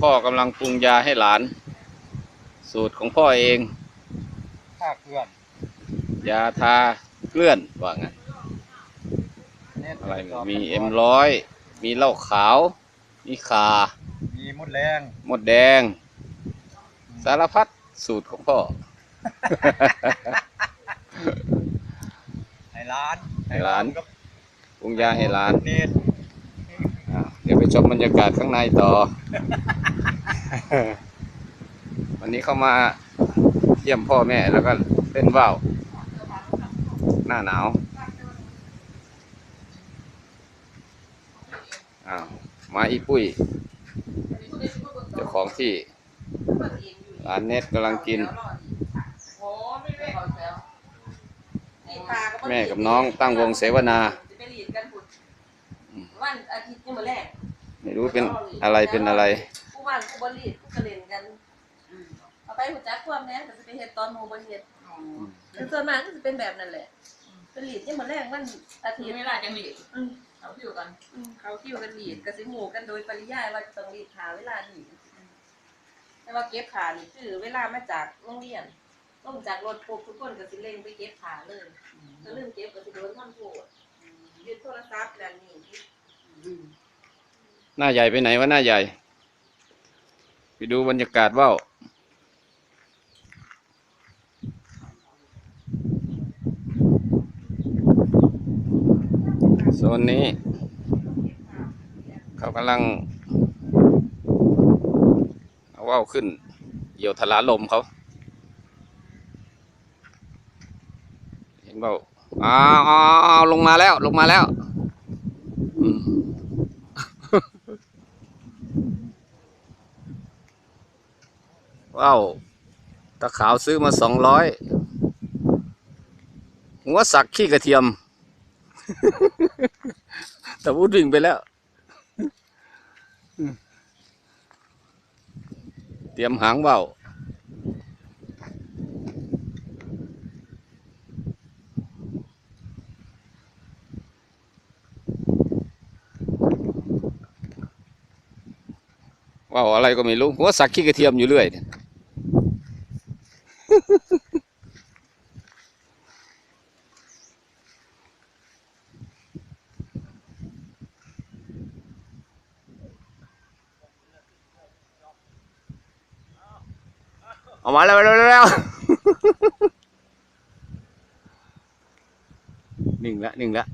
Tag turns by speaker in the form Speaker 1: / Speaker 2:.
Speaker 1: พ่อกำลังปรุงยาให้หลาน สูตรของพ่อเอง
Speaker 2: ข้าเกลือน
Speaker 1: ยาทาเกลื่อนว่างั้น
Speaker 2: เน็ต
Speaker 1: อะไรหมดมีเอ็มร้อยมีเหล้าขาว มีขา
Speaker 2: มีมดแรง
Speaker 1: หมดแดง สารพัดสูตรของพ่อ
Speaker 2: ให้ร้าน
Speaker 1: ให้ร้าน
Speaker 2: กับ
Speaker 1: ปรุงยาให้หลาน
Speaker 2: เน็ต
Speaker 1: อะเดี๋ยวไป ชมบรรยากาศข้างในต่อ วันนี้เข้ามาเยี่ยมพ่อแม่แล้วก็เล่นว่าว หน้าหนาวอ้าวมาอีปุ้ยเจ้าของที่ร้านเน็ตกำลังกิน แม่กับน้องตั้งวงเสวนา
Speaker 3: วันอาทิตย์นี่มาแรก
Speaker 1: ไม่รู้เป็นอะไรเป็นอะไร
Speaker 3: กูว่างกูบรีดกูกระเล่นกันเอาไปหัวจักความเนี้ยแต่จะไปเฮ็ดตอนโมบเฮ็ดแต่ส่วนมากก็จะเป็นแบบนั้นแหละเป็นลีดนี่มาแรกวันอาทิ
Speaker 4: ที
Speaker 3: ตย์
Speaker 4: ไม่ลาจังหลี
Speaker 3: อืม
Speaker 4: เขาอยู่กัน
Speaker 3: อืมเขาคิวกันลีดกระสิหมูกันโดยปริยายว่าจะต้องลีดขาเวลาลีดแต่ว่าเก็บขานี่คือเวลามาจากโรงเรียนลงจากรถปุ๊บทุกคนก็สิเร่งไปเก็บขาเลยก็ลืมเก็บก็สิโดนทำโทษยึดโทรศัพท์นั่นนี่
Speaker 1: หน้าใหญ่ไปไหนวะหน้าใหญ่ ไปดูบรรยากาศว่าวโซนนี้ เขากำลังเอาว่าวขึ้นเหยี่ยวทลาลมเขา เห็นเปล่าอ้าวอ้าวอ้าวลงมาแล้วลงมาแล้ว อืม ว้าวตะขาวซื้อมาสองร้อยหัวสักขี้กระเทียม แต่พูดวิ่งไปแล้ว เตรียมหางเบาว้าวอะไรก็ไม่รู้หัวสักขี้กระเทียมอยู่เรื่อยเนี่ย ออกมาแล้วแล้วแล้วนิ่งละหนึ่งละ